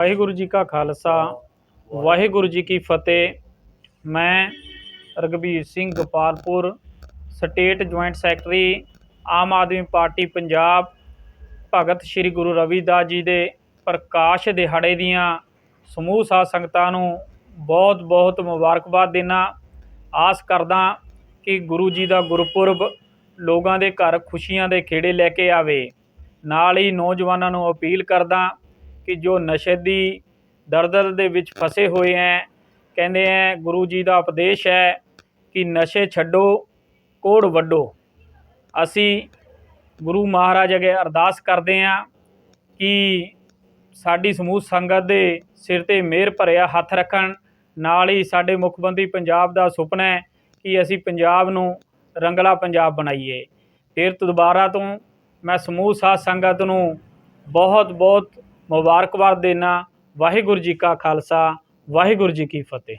ਵਾਹਿਗੁਰੂ ਜੀ ਕਾ ਖਾਲਸਾ, ਵਾਹਿਗੁਰੂ ਜੀ ਕੀ ਫਤਿਹ। ਮੈਂ Ragvir Singh Gopalpur, state joint secretary, Aam Aadmi party Punjab, Bhagat Shri Guru Ravidas ji ਦੇ ਪ੍ਰਕਾਸ਼ ਦਿਹਾੜੇ ਦੀਆਂ ਸਮੂਹ ਸਾਧ ਸੰਗਤਾਂ ਨੂੰ ਬਹੁਤ ਬਹੁਤ ਮੁਬਾਰਕਬਾਦ ਦੇਣਾ ਆਸ ਕਰਦਾ ਕਿ ਗੁਰੂ ਜੀ ਦਾ ਗੁਰਪੁਰਬ ਲੋਕਾਂ ਦੇ ਘਰ ਖੁਸ਼ੀਆਂ ਦੇ ਖੇੜੇ ਲੈ ਕੇ ਆਵੇ। ਨਾਲ ਹੀ ਨੌਜਵਾਨਾਂ ਨੂੰ ਅਪੀਲ ਕਰਦਾ ਕਿ ਜੋ ਨਸ਼ੇ ਦੀ ਦਰਦਲ ਦੇ ਵਿੱਚ ਫਸੇ ਹੋਏ ਹੈ ਕਹਿੰਦੇ ਹੈ ਗੁਰੂ ਜੀ ਦਾ ਉਪਦੇਸ਼ ਹੈ ਕਿ ਨਸ਼ੇ ਛੱਡੋ, ਕੋੜ ਵੱਡੋ ਅਸੀਂ ਗੁਰੂ ਮਹਾਰਾਜ ਅੱਗੇ ਅਰਦਾਸ ਕਰਦੇ ਹਾਂ ਕਿ ਸਾਡੀ ਸਮੂਹ ਸੰਗਤ ਦੇ ਸਿਰ ਤੇ ਮਿਹਰ ਭਰਿਆ ਹੱਥ ਰੱਖਣ। ਨਾਲ ਹੀ ਸਾਡੇ ਮੁੱਖ ਮੰਤਰੀ ਪੰਜਾਬ ਦਾ ਸੁਪਨਾ ਹੈ ਕਿ ਅਸੀਂ ਪੰਜਾਬ ਨੂੰ ਰੰਗਲਾ ਪੰਜਾਬ ਬਣਾਈਏ। ਫਿਰ ਤੋਂ ਦੁਬਾਰਾ ਤੋਂ ਮੈਂ ਸਮੂਹ ਸਾਧ ਸੰਗਤ ਨੂੰ ਬਹੁਤ ਬਹੁਤ ਮੁਬਾਰਕਬਾਦ ਦੇਣਾ ਵਾਹਿਗੁਰੂ ਜੀ ਕਾ ਖਾਲਸਾ ਵਾਹਿਗੁਰੂ ਜੀ ਕੀ ਫਤਿਹ।